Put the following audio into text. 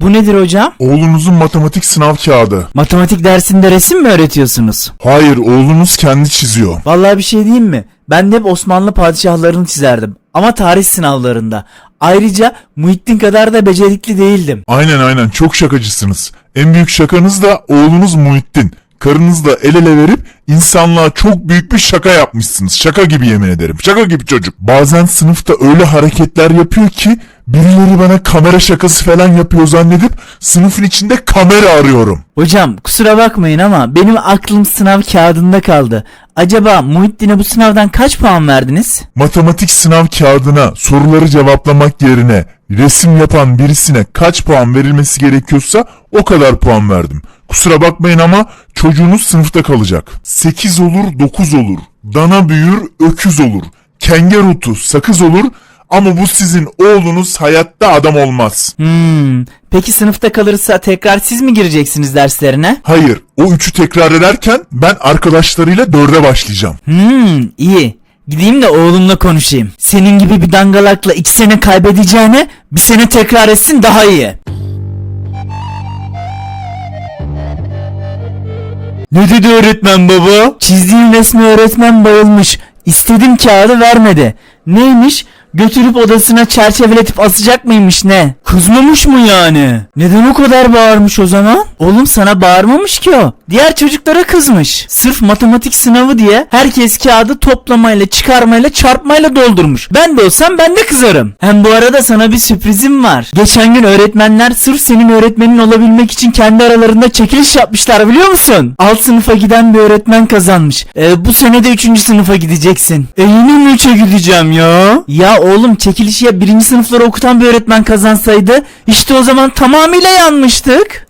Bu nedir hocam? Oğlunuzun matematik sınav kağıdı. Matematik dersinde resim mi öğretiyorsunuz? Hayır oğlunuz kendi çiziyor. Vallahi bir şey diyeyim mi? Ben de hep Osmanlı padişahlarını çizerdim. Ama tarih sınavlarında. Ayrıca Muhittin kadar da becerikli değildim. Aynen aynen çok şakacısınız. En büyük şakanız da oğlunuz Muhittin. Karınızla el ele verip insanlığa çok büyük bir şaka yapmışsınız. Şaka gibi yemin ederim. Şaka gibi çocuk. Bazen sınıfta öyle hareketler yapıyor ki birileri bana kamera şakası falan yapıyor zannedip sınıfın içinde kamera arıyorum. Hocam kusura bakmayın ama benim aklım sınav kağıdında kaldı. Acaba Muhittin'e bu sınavdan kaç puan verdiniz? Matematik sınav kağıdına soruları cevaplamak yerine resim yapan birisine kaç puan verilmesi gerekiyorsa o kadar puan verdim. Kusura bakmayın ama çocuğunuz sınıfta kalacak. 8 olur 9 olur. Dana büyür öküz olur. Kengerutu sakız olur ama bu sizin oğlunuz hayatta adam olmaz. Hmm, peki sınıfta kalırsa tekrar siz mi gireceksiniz derslerine? Hayır o üçü tekrar ederken ben arkadaşlarıyla dörde başlayacağım. Hmm, iyi. Gideyim de oğlumla konuşayım. Senin gibi bir dangalakla iki sene kaybedeceğine bir sene tekrar etsin daha iyi. Ne dedi öğretmen baba? Çizdiğim resmi öğretmen bayılmış. İstedim kağıdı vermedi. Neymiş? Götürüp odasına çerçeveletip asacak mıymış ne? Kızmamış mı yani? Neden o kadar bağırmış o zaman? Oğlum sana bağırmamış ki o. Diğer çocuklara kızmış. Sırf matematik sınavı diye herkes kağıdı toplamayla, çıkarmayla, çarpmayla doldurmuş. Ben de olsam ben de kızarım. Hem bu arada sana bir sürprizim var. Geçen gün öğretmenler sırf senin öğretmenin olabilmek için kendi aralarında çekiliş yapmışlar biliyor musun? Alt sınıfa giden bir öğretmen kazanmış. Ee, bu sene de 3. sınıfa gideceksin. E yine mi 3'e gideceğim ya? Ya oğlum çekilişi ya birinci sınıfları okutan bir öğretmen kazansaydı işte o zaman tamamıyla yanmıştık.